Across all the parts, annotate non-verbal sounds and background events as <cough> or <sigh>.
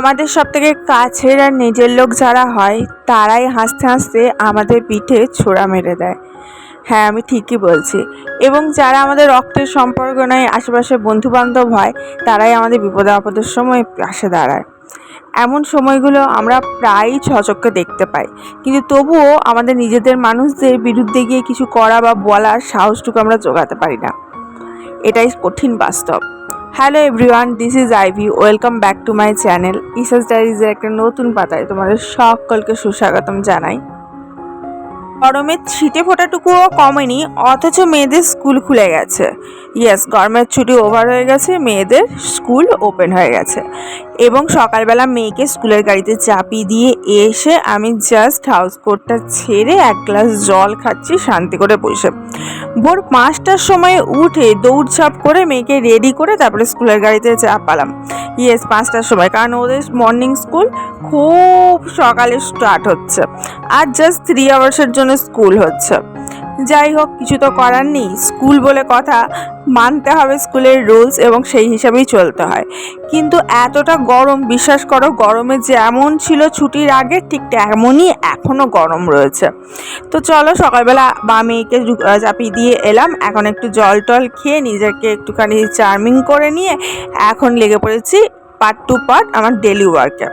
আমাদের সব থেকে কাছের আর নিজের লোক যারা হয়, তারাই হাসতে হাসতে আমাদের পিঠে ছোড়া মেরে দেয়। হ্যাঁ আমি ঠিকই বলছি। এবং যারা আমাদের রক্তের সম্পর্ক নয় আশেপাশে বন্ধুবান্ধব হয়, তারাই আমাদের বিপদে আপদের সময় পাশে দাঁড়ায়। এমন সময়গুলো আমরা প্রায়ই ছচক্কে দেখতে পাই। কিন্তু তবুও আমাদের নিজেদের মানুষদের বিরুদ্ধে গিয়ে কিছু করা বা বলার সাহসটুকু আমরা জোগাতে পারি না। এটাই কঠিন বাস্তব। Hello everyone this is Ivy welcome back to my channel Isa's ডায়েরিজের একটা নতুন পাতায় তোমাদের সকলকে সুস্বাগতম জানাই। গরমের ছিটে ফোটাটুকুও কমেনি, অথচ মেয়েদের স্কুল খুলে গেছে। ইয়েস গরমের ছুটি ওভার হয়ে গেছে, মেয়েদের স্কুল ওপেন হয়ে গেছে। এবং সকালবেলা মেয়েকে স্কুলের গাড়িতে চাপিয়ে দিয়ে এসে আমি জাস্ট হাউস কোটটা ছেড়ে এক গ্লাস জল খাচ্ছি, শান্তি করে বসে। ভোর পাঁচটার সময় উঠে দৌড়ঝাঁপ করে মেয়েকে রেডি করে তারপরে স্কুলের গাড়িতে চাপালাম। ইয়েস পাঁচটার সময়, কারণ ওদের মর্নিং স্কুল খুব সকালে স্টার্ট হচ্ছে। আর জাস্ট থ্রি আওয়ার্সের জন্য স্কুল হচ্ছে। যাই হোক, কিছু তো করার নেই। স্কুল বলে কথা মানতে হবে স্কুলের রুলস এবং সেই হিসাবেই চলতে হয়। কিন্তু এতটা গরম, বিশ্বাস করো, গরমে যেমন ছিল ছুটির আগে, ঠিক তেমনই এখনও গরম রয়েছে। তো চলো, সকালবেলা বা মেয়েকে চাপিয়ে দিয়ে এলাম। এখন একটু জল টল খেয়ে নিজেকে একটুখানি চার্মিং করে নিয়ে এখন লেগে পড়েছি পার্ট টু পার্ট আমার ডেলি ওয়ার্কে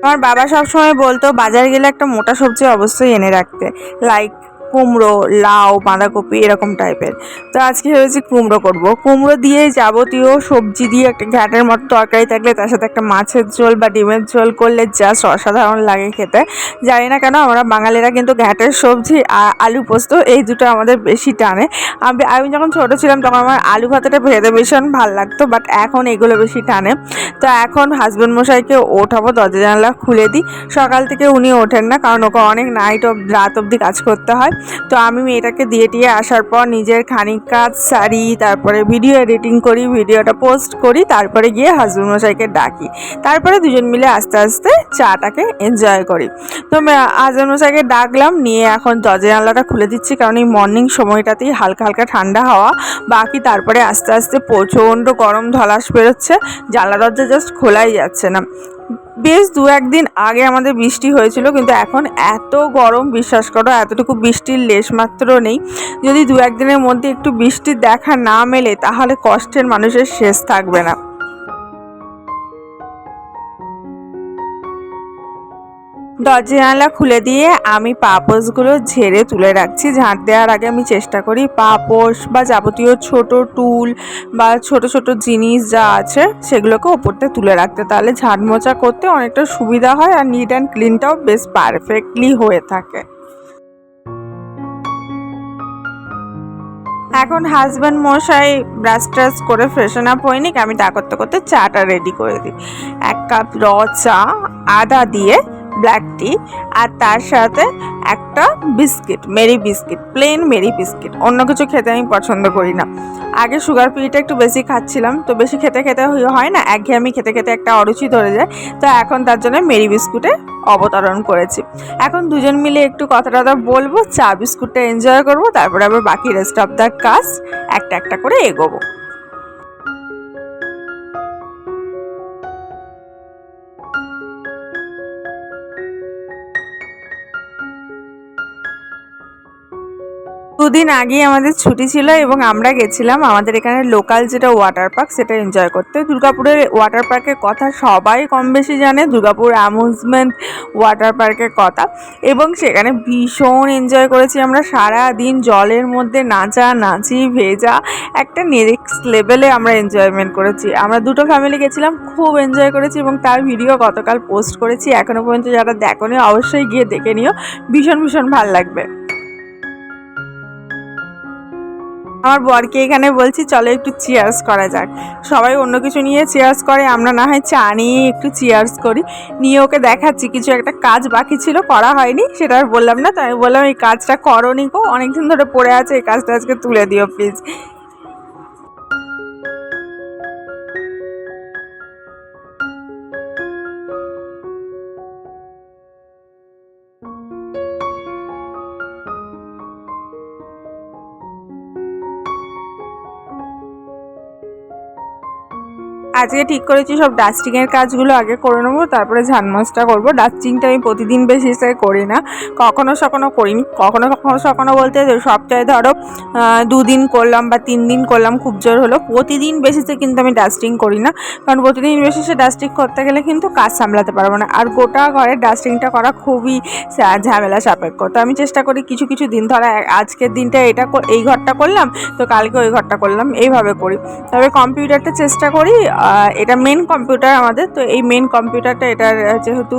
আমার বাবা সবসময় বলতো বাজার গেলে একটা মোটা সবজি অবশ্যই এনে রাখতে। লাইক কুমড়ো, লাউ, বাঁধাকপি এরকম টাইপের তো আজকে ভেবেছি কুমড়ো করব। কুমড়ো দিয়ে যাবতীয় সবজি দিয়ে একটা ঘ্যাটের মতো তরকারি থাকলে তার সাথে একটা মাছের ঝোল বা ডিমের ঝোল করলে জাস্ট অসাধারণ লাগে খেতে। জানি না কেন, আমরা বাঙালিরা কিন্তু ঘ্যাটের সবজি আর আলু পোস্ত এই দুটো আমাদের বেশি টানে। আমি আমি যখন ছোটো ছিলাম তখন আমার আলু ভাতাটা ভেজে ভীষণ ভালো লাগতো বাট এখন এগুলো বেশি টানে। তো এখন হাজব্যান্ড মশাইকে ওঠাবো, দরজা জানলা খুলে দিই। সকাল থেকে উনি ওঠেন না, কারণ ওকে অনেক নাইট অব, রাত অবধি কাজ করতে হয়। তো আমি মেয়েটাকে দিয়ে টিয়ে আসার পর নিজের খানিক কাজ সারি, তারপরে ভিডিও এডিটিং করি ভিডিওটা পোস্ট করি, তারপরে গিয়ে হাজব্যান্ড মশাইকে ডাকি। তারপরে দুজন মিলে আস্তে আস্তে চাটাকে এনজয় করি। তো হাজব্যান্ড মশাইকে ডাকলাম, নিয়ে এখন দরজা জানলাটা খুলে দিচ্ছি, কারণ এই মর্নিং সময়টাতেই হালকা হালকা ঠান্ডা হাওয়া। বাকি তারপরে আস্তে আস্তে প্রচণ্ড গরম ধলাস বেরোচ্ছে, জানলা দরজা জাস্ট খোলাই যাচ্ছে না। বেশ দু একদিন আগে আমাদের বৃষ্টি হয়েছিল, কিন্তু এখন এত গরম, বিশ্বাস করো, এতটুকু বৃষ্টির লেশমাত্র নেই। যদি দু একদিনের মধ্যে একটু বৃষ্টির দেখা না মেলে, তাহলে কষ্টের মানুষের শেষ থাকবে না। দরজা জানলা খুলে দিয়ে আমি পাপোশগুলো ঝেড়ে তুলে রাখছি। ঝাঁট দেওয়ার আগে আমি চেষ্টা করি পাপোশ বা যাবতীয় ছোট টুল বা ছোট ছোট জিনিস যা আছে সেগুলোকে ওপরতে তুলে রাখতে। তাহলে ঝাঁট মোচা করতে অনেকটা সুবিধা হয় আর নিট অ্যান্ড ক্লিনটাও বেশ পারফেক্টলি হয়ে থাকে। এখন হাজব্যান্ড মশাই ব্রাশ ট্রাশ করে ফ্রেশন আপ হয়নি, আমি তা করতে করতে চাটা রেডি করে দিই। এক কাপ র চা, আদা দিয়ে ব্ল্যাক টি আর তার সাথে একটা biscuit Marie biscuit plain Marie biscuit অন্য কিছু খেতে আমি পছন্দ করি না। আগে সুগার ফ্রিটা একটু বেশি খাচ্ছিলাম, তো বেশি খেতে খেতে হয় না একঘেয়েমি খেতে খেতে একটা অরুচি ধরে যায়, তো এখন তার জন্য মেরি বিস্কুটে অবতরণ করেছি। এখন দুজন মিলে একটু কথা টথা বলব, চা বিস্কুটটা এনজয় করব, তারপরে আবার বাকি রেস্ট অফ দ্য কাজ একটা একটা করে এগোবো। দুদিন আগে আমাদের ছুটি ছিল এবং আমরা গেছিলাম আমাদের এখানে লোকাল যেটা ওয়াটার পার্ক সেটা এনজয় করতে। দুর্গাপুরের ওয়াটার পার্কের কথা সবাই কম বেশি জানে, দুর্গাপুর অ্যামুজমেন্ট ওয়াটার পার্কের কথা। এবং সেখানে ভীষণ এনজয় করেছি আমরা। সারা দিন জলের মধ্যে নাচা, নাচি, ভেজা, একটা নেক্সট লেভেলে আমরা এনজয়মেন্ট করেছি। আমরা দুটো ফ্যামিলি গেছিলাম, খুব এনজয় করেছি এবং তার ভিডিও গতকাল পোস্ট করেছি। এখনও পর্যন্ত যারা দেখোনি, অবশ্যই গিয়ে দেখে নিও। ভীষণ ভীষণ ভালো লাগবে। আমার বরকে এখানে বলছি, চলো একটু চেয়ার্স করা যাক। সবাই অন্য কিছু নিয়ে চেয়ার্স করে, আমরা না হয় চা নিয়ে একটু চেয়ার্স করি। নিয়ে ওকে দেখাচ্ছি, কিছু একটা কাজ বাকি ছিল, করা হয়নি, সেটা বললাম না, তাই বললাম, এই কাজটা করো নিকো অনেকদিন ধরে পড়ে আছে, এই কাজটা আজকে তুলে দিও প্লিজ আজকে ঠিক করেছি, সব ডাস্টিংয়ের কাজগুলো আগে করে নেব, তারপরে ঝানমাসটা করব। ডাস্টিংটা আমি প্রতিদিন বেসিসে করি না। কখনো সখনো করিনি কখনো কখনো সখনো বলতে সপ্তাহে ধরো দুদিন করলাম বা তিন দিন করলাম, খুব জোর হলো। প্রতিদিন বেসিসে কিন্তু আমি ডাস্টিং করি না। কারণ প্রতিদিন বেসিসে ডাস্টিং করতে গেলে কিন্তু কাজ সামলাতে পারব না। আর গোটা ঘরে ডাস্টিংটা করা খুবই ঝামেলা সাপেক্ষ। তো আমি চেষ্টা করি কিছু কিছু দিন, ধরো আজকের দিনটা এটা এই ঘরটা করলাম, তো কালকে ওই ঘরটা করলাম, এইভাবে করি। তবে কম্পিউটারটা চেষ্টা করি এটা মেন কম্পিউটার আমাদের। তো এই মেন কম্পিউটারটা এটার যেহেতু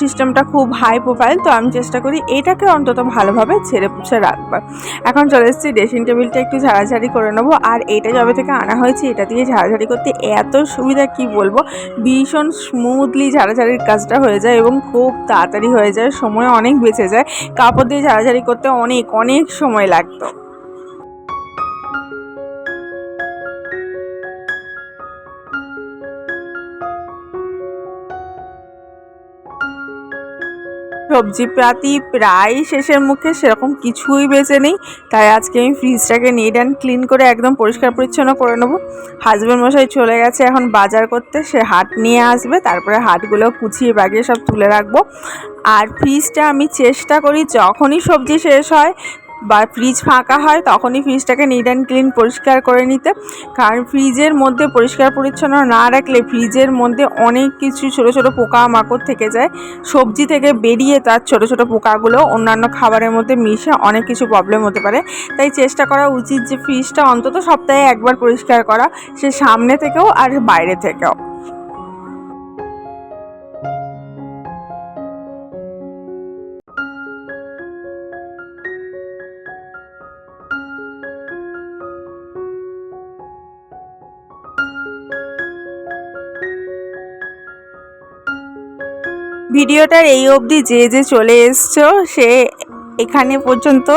সিস্টেমটা খুব হাই প্রোফাইল তো আমি চেষ্টা করি এটাকে অন্তত ভালোভাবে ছেড়ে পুছে রাখবার। এখন চলে এসেছি ড্রেসিং টেবিলটা একটু ঝাড়াঝাড়ি করে নেব। আর এটা যবে থেকে আনা হয়েছে, এটা দিয়ে ঝাড়াঝাড়ি করতে এত সুবিধা, কি বলব? ভীষণ স্মুথলি ঝাড়াঝাড়ির কাজটা হয়ে যায় এবং খুব তাড়াতাড়ি হয়ে যায়, সময় অনেক বেঁচে যায়। কাপড় দিয়ে ঝাড়াঝাড়ি করতে অনেক অনেক সময় লাগতো। সবজি পাতি প্রায় শেষের মুখে সেরকম কিছুই বেঁচে নেই। তাই আজকে আমি ফ্রিজটাকে নিট অ্যান্ড ক্লিন করে একদম পরিষ্কার পরিচ্ছন্ন করে নেব। হাজব্যান্ড মশাই চলে গেছে এখন বাজার করতে। সে হাট নিয়ে আসবে, তারপরে হাটগুলো কুচিয়ে বাগিয়ে সব তুলে রাখব। আর ফ্রিজটা আমি চেষ্টা করি যখনই সবজি শেষ হয় বা ফ্রিজ ফাঁকা হয়, তখনই ফ্রিজটাকে নিট অ্যান্ড ক্লিন পরিষ্কার করে নিতে। কারণ ফ্রিজের মধ্যে পরিষ্কার পরিচ্ছন্ন না রাখলে ফ্রিজের মধ্যে অনেক কিছু ছোটো ছোটো পোকা মাকড় থেকে যায়। সবজি থেকে বেরিয়ে তার ছোটো ছোটো পোকাগুলো অন্যান্য খাবারের মধ্যে মিশে অনেক কিছু প্রবলেম হতে পারে। তাই চেষ্টা করা উচিত যে ফ্রিজটা অন্তত সপ্তাহে একবার পরিষ্কার করা, সে সামনে থেকেও আর বাইরে থেকেও। ভিডিওটার এই অবধি যে যে চলে এসছো সে এখানে পর্যন্ত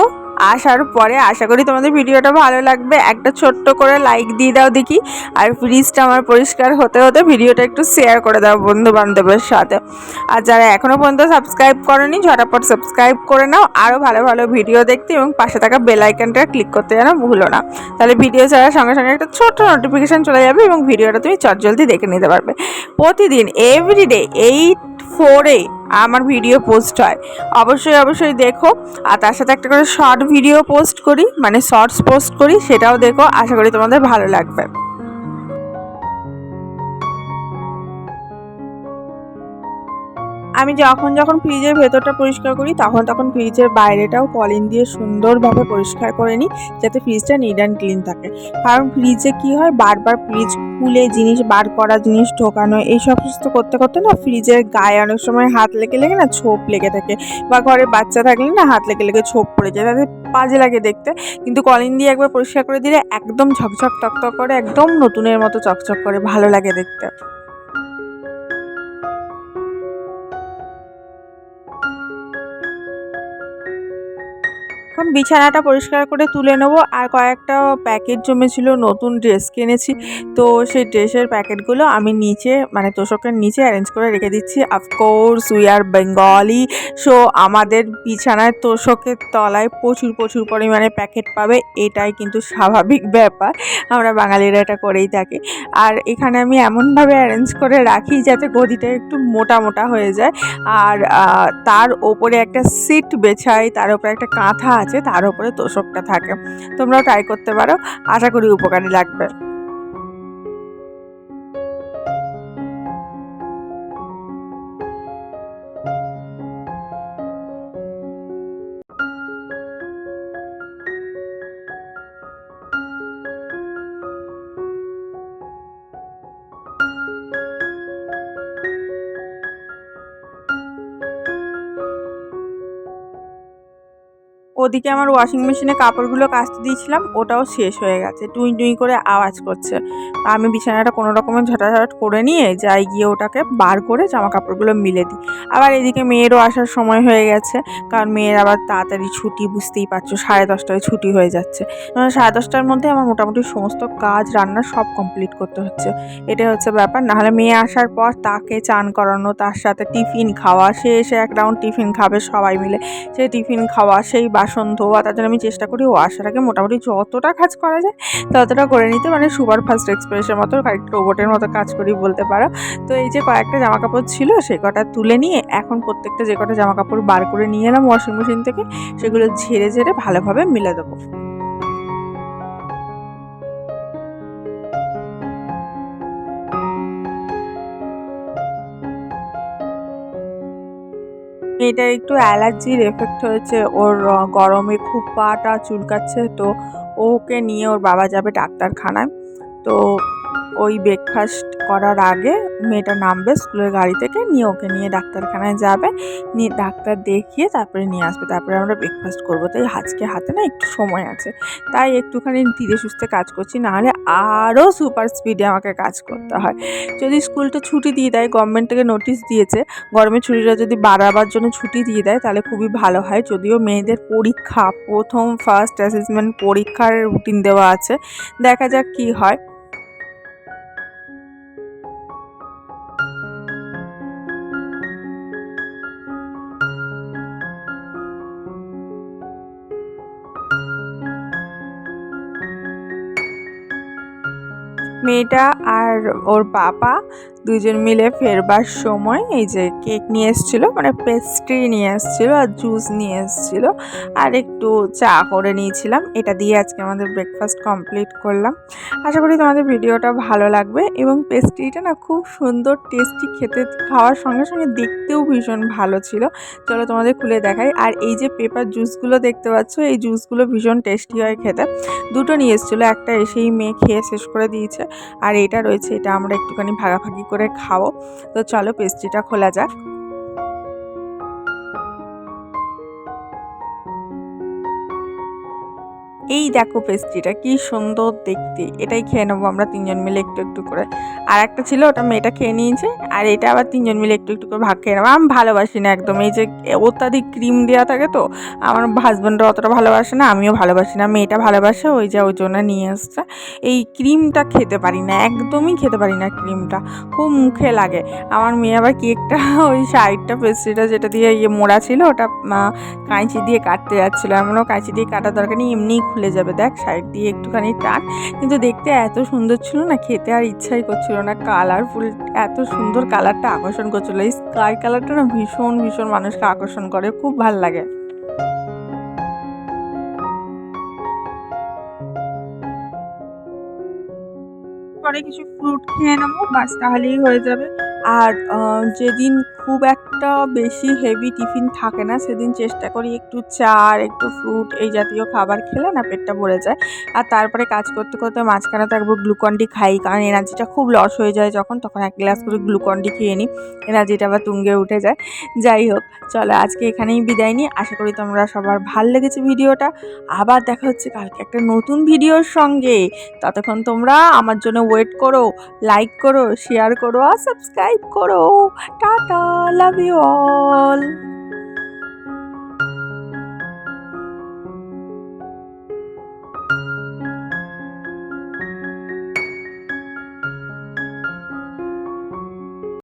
আসার পরে আশা করি তোমাদের ভিডিওটা ভালো লাগবে। একটা ছোট্ট করে লাইক দিয়ে দাও দেখি। আর ফ্রিজটা আমার পরিষ্কার হতে হতে ভিডিওটা একটু শেয়ার করে দাও বন্ধু বান্ধবের সাথে। আর যারা এখনও পর্যন্ত সাবস্ক্রাইব করেনি, ঝটাপট সাবস্ক্রাইব করে নাও। আরও ভালো ভালো ভিডিও দেখতে এবং পাশে থাকা বেল ক্লিক করতে যেন ভুলো না। তাহলে ভিডিও ছাড়ার সঙ্গে সঙ্গে একটা ছোট্ট নোটিফিকেশান চলে যাবে এবং ভিডিওটা তুমি চটজলদি দেখে নিতে পারবে। প্রতিদিন এভরিডে এইট ফোরে আমার ভিডিও পোস্ট হয়। অবশ্যই অবশ্যই দেখো। আর তার সাথে একটা করে শর্ট ভিডিও পোস্ট করি মানে শর্টস পোস্ট করি, সেটাও দেখো। আশা করি তোমাদের ভালো লাগবে। আমি যখন যখন ফ্রিজের ভেতরটা পরিষ্কার করি, তখন তখন ফ্রিজের বাইরেটাও কলিন দিয়ে সুন্দরভাবে পরিষ্কার করে নিই, যাতে ফ্রিজটা নিট অ্যান্ড ক্লিন থাকে। কারণ ফ্রিজে কি হয়, বারবার ফ্রিজ খুলে জিনিস, বার করা জিনিস ঢোকানো, এই সমস্ত করতে করতে না ফ্রিজের গায়ে অনেক সময় হাত লেগে লেগে না ছোপ লেগে থাকে বা ঘরে বাচ্চা থাকলে না হাত লেগে লেগে ছোপ পড়ে যায়। তাতে বাজে লাগে দেখতে। কিন্তু কলিন দিয়ে একবার পরিষ্কার করে দিলে একদম ঝকঝক, টকটক করে, একদম নতুনের মতো চকচক করে, ভালো লাগে দেখতে। বিছানাটা পরিষ্কার করে তুলে নেব। আর কয়েকটা প্যাকেট জমেছিল, নতুন ড্রেস কিনেছি। তো সেই ড্রেসের প্যাকেটগুলো আমি নিচে মানে তোষকের নিচে অ্যারেঞ্জ করে রেখে দিচ্ছি। Of course we are Bengali so আমাদের বিছানায় তোষকের তলায় প্রচুর প্রচুর পরিমাণে প্যাকেট পাবে। এটাই কিন্তু স্বাভাবিক ব্যাপার। আমরা বাঙালিরা এটা করেই থাকি। আর এখানে আমি এমনভাবে অ্যারেঞ্জ করে রাখি যাতে গদিটা একটু মোটা মোটা হয়ে যায়। আর তার ওপরে একটা সিট বেছাই, তার উপরে একটা কাঁথা আছে। তার উপরে তোষকটা থাকে। তোমরাও ট্রাই করতে পারো। আশা করি উপকারী লাগবে। ওদিকে আমার ওয়াশিং মেশিনে কাপড়গুলো কাচতে দিয়েছিলাম, ওটাও শেষ হয়ে গেছে। টুই টুই করে আওয়াজ করছে। আমি বিছানাটা কোনো রকমের ঝটাঝট করে নিয়ে যাই, গিয়ে ওটাকে বার করে জামা কাপড়গুলো মিলে দিই। আবার এদিকে মেয়েরও আসার সময় হয়ে গেছে, কারণ মেয়ের আবার তাড়াতাড়ি ছুটি, বুঝতেই পারছ, সাড়ে দশটায় ছুটি হয়ে যাচ্ছে। মানে সাড়ে দশটার মধ্যে আমার মোটামুটি সমস্ত কাজ, রান্না সব কমপ্লিট করতে হচ্ছে। এটাই হচ্ছে ব্যাপার। নাহলে মেয়ে আসার পর তাকে চান করানো, তার সাথে টিফিন খাওয়া, সে এসে এক রাউন্ড টিফিন খাবে সবাই মিলে। সেই টিফিন খাওয়া, সেই বাসন বাসন ধোয়া তার জন্য আমি চেষ্টা করি ও আগে মোটামুটি যতটা কাজ করা যায় ততটা করে নিতে। মানে সুপার ফাস্ট এক্সপ্রেসের মতো কয়েকটা রোবটের মতো কাজ করি বলতে পারো। তো এই যে কয়েকটা জামা কাপড় ছিল সে কটা তুলে নিয়ে এখন প্রত্যেকটা যে কটা জামা কাপড় বার করে নিয়ে এলাম ওয়াশিং মেশিন থেকে, সেগুলো ঝেড়ে ঝেড়ে ভালোভাবে মিলে দেবো। মেয়েটার একটু অ্যালার্জির এফেক্ট হয়েছে। ওর গরমে খুব পাটা চুলকাচ্ছে, তো ওকে নিয়ে ওর বাবা যাবে ডাক্তারখানায়। তো ওই ব্রেকফাস্ট করার আগে মেয়েটা নামবে স্কুলের গাড়ি থেকে, নিয়ে ওকে নিয়ে ডাক্তারখানায় যাবে, নিয়ে ডাক্তার দেখিয়ে তারপরে নিয়ে আসবে। তারপরে আমরা ব্রেকফাস্ট করব। তাই আজকে হাতে না একটু সময় আছে। তাই একটুখানি ধীরে সুস্থে কাজ করছি, নাহলে আরও সুপার স্পিডে আমাকে কাজ করতে হয়। যদি স্কুলটা ছুটি দিয়ে দেয় গভর্নমেন্ট থেকে নোটিশ দিয়েছে গরমের ছুটিটা যদি বাড়াবার জন্য ছুটি দিয়ে দেয়, তাহলে খুবই ভালো হয়। যদিও মেয়েদের পরীক্ষা, প্রথম ফার্স্ট অ্যাসেসমেন্ট পরীক্ষার রুটিন দেওয়া আছে। দেখা যাক কি হয়। মেয়েটা আর ওর বাবা দুজন মিলে ফেরবার সময় এই যে কেক নিয়ে এসেছিল মানে পেস্ট্রি নিয়ে এসেছিল আর জুস নিয়ে এসেছিল। আর একটু চা করে নিয়েছিলাম, এটা দিয়ে আজকে আমাদের ব্রেকফাস্ট কমপ্লিট করলাম। আশা করি তোমাদের ভিডিওটা ভালো লাগবে এবং পেস্ট্রিটা না খুব সুন্দর টেস্টি খেতে, খাওয়ার সঙ্গে সঙ্গে দেখতেও ভীষণ ভালো ছিল। চলো তোমাদের খুলে দেখাই। আর এই যে পেপার জুসগুলো দেখতে পাচ্ছ, এই জুসগুলো ভীষণ টেস্টি হয় খেতে। দুটো নিয়ে এসেছিল, একটা এসেই মেয়ে খেয়ে শেষ করে দিয়েছে। আর এটা রয়েছে, এটা আমরা একটুখানি ভাগাভাগি করে খাও। তো চলো পেস্ট্রিটা খোলা যাক। এই দেখো পেস্ট্রিটা কি সুন্দর দেখতে। এটাই খেয়ে নেব আমরা তিনজন মিলে একটু একটু করে। আর একটা ছিল, ওটা মেয়েটা খেয়ে নিয়েছে। আর এটা আবার তিনজন মিলে একটু একটু করে ভাগ খেয়ে নেব। আমি ভালোবাসি না একদম। এই যে অত্যাধিক ক্রিম দেওয়া থাকে তো, আমার হাজব্যান্ডও অতটা ভালোবাসে না, আমিও ভালোবাসি না। মেয়েটা ভালোবাসে, ওই যে ওই জন্য নিয়ে আসছে। এই ক্রিমটা খেতে পারি না, একদমই খেতে পারি না ক্রিমটা খুব মুখে লাগে। আমার মেয়ে আবার কেকটা <laughs> ওই সাইডটা পেস্ট্রিটা যেটা দিয়ে ইয়ে মোড়া ছিল, ওটা কাঁচি দিয়ে কাটতে যাচ্ছিল। এমনও কাঁচি দিয়ে কাটার দরকার নেই, এমনিই খুলে যাবে। দেখ, সাইড দিয়ে একটুখানি টান। কিন্তু দেখতে এত সুন্দর ছিল না, খেতে আর ইচ্ছাই করছিল না। কালারফুল এত সুন্দর কালারটা আকর্ষণ করছিল। এই স্কাই কালারটা না ভীষণ ভীষণ মানুষকে আকর্ষণ করে। খুব ভালো লাগে। পরে কিছু ফ্রুট খেয়ে নেব বাস তাহলেই হয়ে যাবে। আর যেদিন খুব একটা বেশি হেভি টিফিন থাকে না। সেদিন চেষ্টা করি একটু চা আর একটু ফ্রুট এই জাতীয় খাবার খেলে না পেটটা ভরে যায়। আর তারপরে কাজ করতে করতে মাঝখানে তো একবার গ্লুকন ডি খাই, কারণ এনার্জিটা খুব লস হয়ে যায় যখন, তখন এক গ্লাস করে গ্লুকন ডি খেয়ে নিই। এনার্জিটা আবার তুঙ্গে উঠে যায়। যাই হোক, চলো আজকে এখানেই বিদায় নিই। আশা করি তোমরা সবার ভালো লেগেছে ভিডিওটা। আবার দেখা হচ্ছে কালকে একটা নতুন ভিডিওর সঙ্গে। ততক্ষণ তোমরা আমার জন্য ওয়েট করো লাইক করো শেয়ার করো আর সাবস্ক্রাইব করো। টাটা! Love you all.